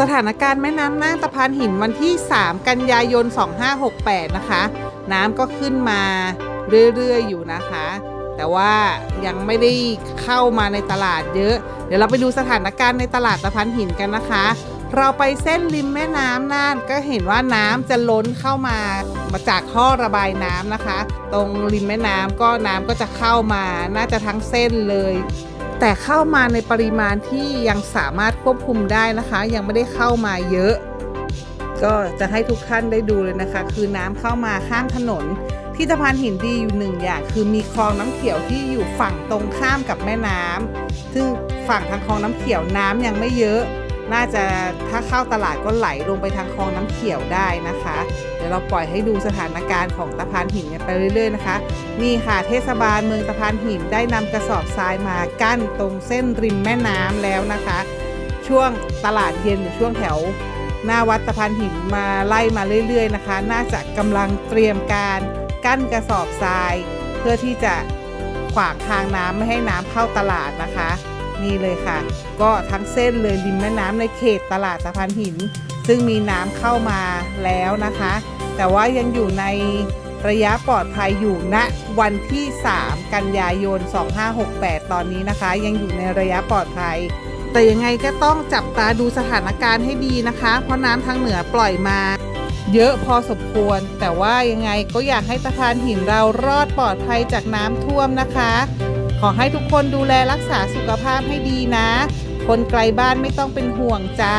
สถานการณ์แม่น้ำน่านตะพานหินวันที่ 3 กันยายน 2568 นะคะ น้ำก็ขึ้นมาเรื่อยๆ อยู่นะคะ แต่ว่ายังไม่ได้เข้ามาในตลาดเยอะ เดี๋ยวเราไปดูสถานการณ์ในตลาดตะพานหินกันนะคะ เราไปเส้นริมแม่น้ำน่านก็เห็นว่าน้ำจะล้นเข้ามามาจากท่อระบายน้ำนะคะ ตรงริมแม่น้ำก็น้ำก็จะเข้ามาน่าจะทั้งเส้นเลย แต่เข้ามาในปริมาณที่ยังสามารถควบคุมได้นะคะ ยังไม่ได้เข้ามาเยอะ ก็จะให้ทุกท่านได้ดูเลยนะคะ คือน้ำเข้ามาข้ามถนน ที่สะพานหินดีอยู่หนึ่งอย่าง คือมีคลองน้ำเขียวที่อยู่ฝั่งตรงข้ามกับแม่น้ำซึ่งฝั่งทางคลองน้ำเขียวน้ำยังไม่เยอะ น่าจะถ้าเข้าตลาดก็ไหลลงไปทางคลองน้ำเขียวได้นะคะ เดี๋ยวเราปล่อยให้ดูสถานการณ์ของตะพานหินไปเรื่อย ๆนะคะ นี่ค่ะเทศบาลเมืองตะพานหินได้นำกระสอบทรายมากั้นตรงเส้นริมแม่น้ำแล้วนะคะ ช่วงตลาดเย็นหรือช่วงแถวหน้าวัดตะพานหินมาไล่มาเรื่อย ๆนะคะ น่าจะกำลังเตรียมการกั้นกระสอบทราย เพื่อที่จะขวางทางน้ำไม่ให้น้ำเข้าตลาดนะคะ นี่เลยค่ะ ก็ทั้งเส้นเลยริมแม่น้ำในเขตตลาดตะพานหิน ซึ่งมีน้ำเข้ามาแล้วนะคะ แต่ว่ายังอยู่ในระยะปลอดภัยอยู่ณวันที่ 3 กันยายน 2568 ตอนนี้นะคะ ยังอยู่ในระยะปลอดภัย แต่ยังไงก็ต้องจับตาดูสถานการณ์ให้ดีนะคะ เพราะน้ำทางเหนือปล่อยมาเยอะพอสมควร แต่ว่ายังไงก็อยากให้ตะพานหินเรารอดปลอดภัยจากน้ำท่วมนะคะ ขอให้ทุกคนดูแลรักษาสุขภาพให้ดีนะ คนไกลบ้านไม่ต้องเป็นห่วงจ้า